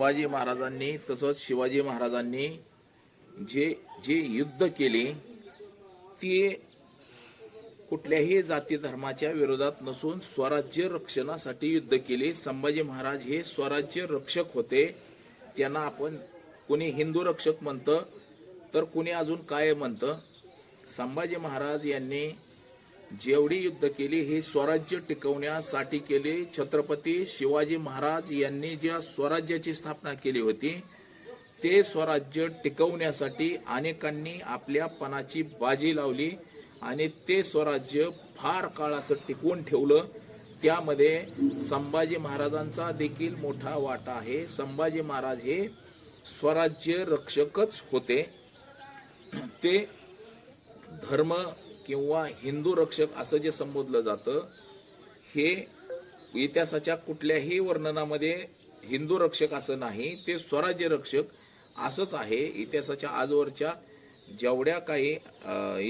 संभाजी महाराजांनी तसंच शिवाजी महाराजांनी जे जे युद्ध केले ते कुठल्याही जाती धर्माच्या विरोधात नसून स्वराज्य रक्षणासाठी युद्ध केले. संभाजी महाराज हे स्वराज्य रक्षक होते. त्यांना आपण कोणी हिंदू रक्षक म्हणतं तर कोणी अजून काय म्हणतं? संभाजी महाराज यांनी जेवढी युद्ध केली हे स्वराज्य टिकवण्यासाठी केले. छत्रपती शिवाजी महाराज यांनी ज्या स्वराज्याची स्थापना केली होती ते स्वराज्य टिकवण्यासाठी अनेकांनी आपल्या पणाची बाजी लावली आणि ते स्वराज्य फार काळ असं टिकवून ठेवलं. त्यामध्ये संभाजी महाराजांचा देखील मोठा वाटा आहे. संभाजी महाराज हे स्वराज्य रक्षकच होते. ते धर्म किंवा हिंदू रक्षक असं जे संबोधलं जातं हे इतिहासाच्या कुठल्याही वर्णनामध्ये हिंदू रक्षक असं नाही ते स्वराज्य रक्षक असंच आहे. इतिहासाच्या आजवरच्या जेवढ्या काही अं,